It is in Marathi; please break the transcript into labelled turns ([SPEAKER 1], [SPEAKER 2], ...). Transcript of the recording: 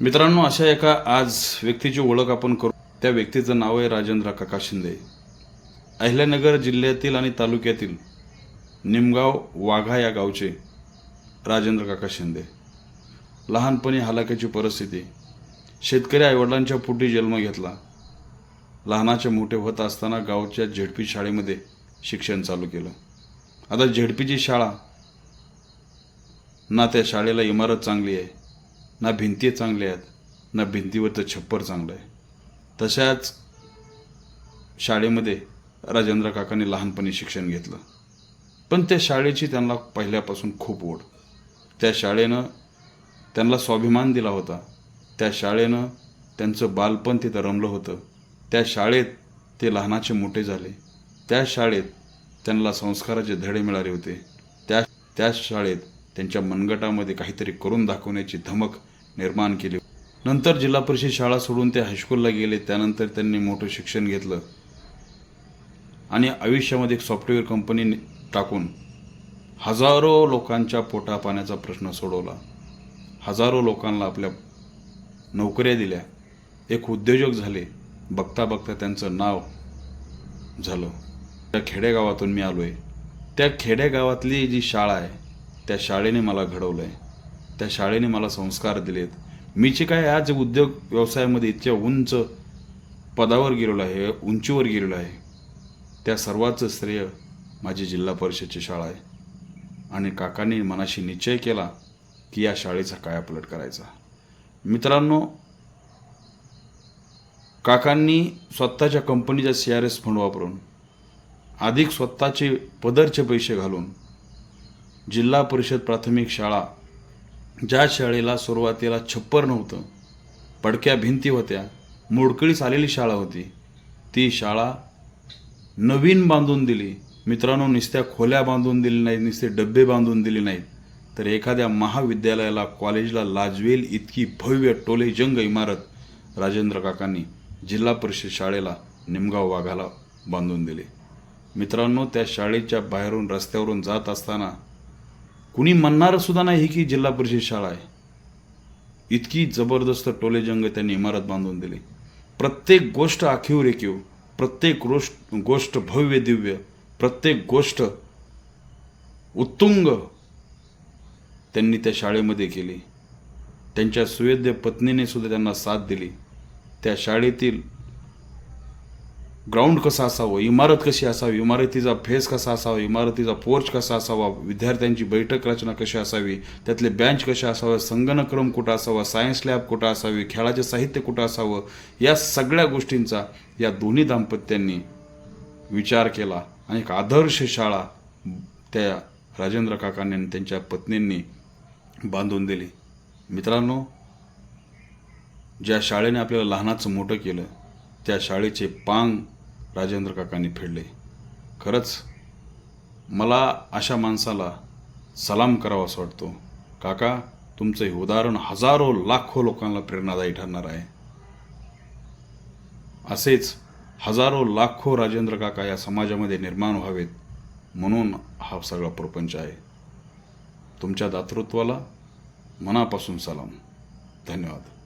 [SPEAKER 1] मित्रांनो अशा एका आज व्यक्तीची ओळख आपण करू. त्या व्यक्तीचं नाव आहे राजेंद्र काका शिंदे. अहिल्यानगर जिल्ह्यातील आणि तालुक्यातील निमगाव वाघा या गावचे राजेंद्र काका शिंदे. लहानपणी हालाकीची परिस्थिती. शेतकरी आईवडिलांच्या पोटी जन्म घेतला. लहानाचे मोठे होत असताना गावच्या झेडपी शाळेमध्ये शिक्षण चालू केलं. आता झेडपीची शाळा ना त्या शाळेला इमारत चांगली आहे. ना भिंती चांगल्या आहेत ना भिंतीवरचं छप्पर चांगलं आहे. तशाच शाळेमध्ये राजेंद्र काकांनी लहानपणी शिक्षण घेतलं. पण त्या शाळेची त्यांना पहिल्यापासून खूप ओढ. त्या शाळेनं त्यांना स्वाभिमान दिला होता. त्या शाळेनं त्यांचं बालपण तिथं रमलं होतं. त्या शाळेत ते लहानाचे मोठे झाले. त्या शाळेत त्यांना संस्काराचे धडे मिळाले होते. त्या त्या शाळेत त्यांच्या मनगटामध्ये काहीतरी करून दाखवण्याची धमक निर्माण केली. नंतर जिल्हा परिषद शाळा सोडून ते हायस्कूलला गेले. त्यानंतर त्यांनी मोठं शिक्षण घेतलं आणि आयुष्यामध्ये एक सॉफ्टवेअर कंपनी टाकून हजारो लोकांच्या पोटा पाण्याचा प्रश्न सोडवला. हजारो लोकांना आपल्या नोकऱ्या दिल्या. एक उद्योजक झाले. बघता बघता त्यांचं नाव झालं. त्या खेडेगावातून मी आलो आहे त्या खेडेगावातली जी शाळा आहे त्या शाळेने मला घडवलं आहे त्या शाळेने मला संस्कार दिलेत. मी जे काय आज उद्योग व्यवसायामध्ये इतक्या उंच पदावर गेलेलो आहे उंचीवर गेलेलो आहे त्या सर्वाचं श्रेय माझी जिल्हा परिषदची शाळा आहे. आणि काकांनी मनाशी निश्चय केला की या शाळेचा कायापलट करायचा. मित्रांनो काकांनी स्वतःच्या कंपनीचा सी आर एस फंड वापरून अधिक स्वतःचे पदरचे पैसे घालून जिल्हा परिषद प्राथमिक शाळा. ज्या शाळेला सुरुवातीला छप्पर नव्हतं पडक्या भिंती होत्या मोडकळीस आलेली शाळा होती. ती शाळा नवीन बांधून दिली. मित्रांनो नुसत्या खोल्या बांधून दिली नाहीत नुसते डबे बांधून दिले नाहीत. तर एखाद्या महाविद्यालयाला कॉलेजला लाजवेल इतकी भव्य टोले जंग इमारत राजेंद्र काकांनी जिल्हा परिषद शाळेला निमगाव वाघाला बांधून दिले. मित्रांनो त्या शाळेच्या बाहेरून रस्त्यावरून जात असताना कुणी म्हणणारं सुद्धा नाही की जिल्हा परिषद शाळा आहे. इतकी जबरदस्त टोलेजंग त्यांनी इमारत बांधून दिली. प्रत्येक गोष्ट आखीव रेखीव प्रत्येक गोष्ट गोष्ट भव्य दिव्य प्रत्येक गोष्ट उत्तुंग त्यांनी त्या शाळेमध्ये केली. त्यांच्या सुवेद्य पत्नीने सुद्धा त्यांना साथ दिली. त्या शाळेतील ग्राउंड कसं असावं इमारत कशी असावी इमारतीचा फेस कसा असावा इमारतीचा पोर्च कसा असावा विद्यार्थ्यांची बैठक रचना कशी असावी त्यातले बेंच कसे असावे संगणक्रम कुठं असावा सायन्स लॅब कुठं असावी खेळाचे साहित्य कुठं असावं या सगळ्या गोष्टींचा या दोन्ही दाम्पत्यांनी विचार केला आणि एक आदर्श शाळा त्या राजेंद्र काकांनी आणि त्यांच्या पत्नींनी बांधून दिली. मित्रांनो ज्या शाळेने आपल्याला लहानाचं मोठं केलं त्या शाळेचे पांग राजेंद्र काकांनी फेडले. खरंच मला अशा माणसाला सलाम करावा असं वाटतो. काका तुमचं हे उदाहरण हजारो लाखो लोकांना प्रेरणादायी ठरणार आहे. असेच हजारो लाखो राजेंद्र काका या समाजामध्ये निर्माण व्हावेत म्हणून हा सगळा प्रपंच आहे. तुमच्या दातृत्वाला मनापासून सलाम. धन्यवाद.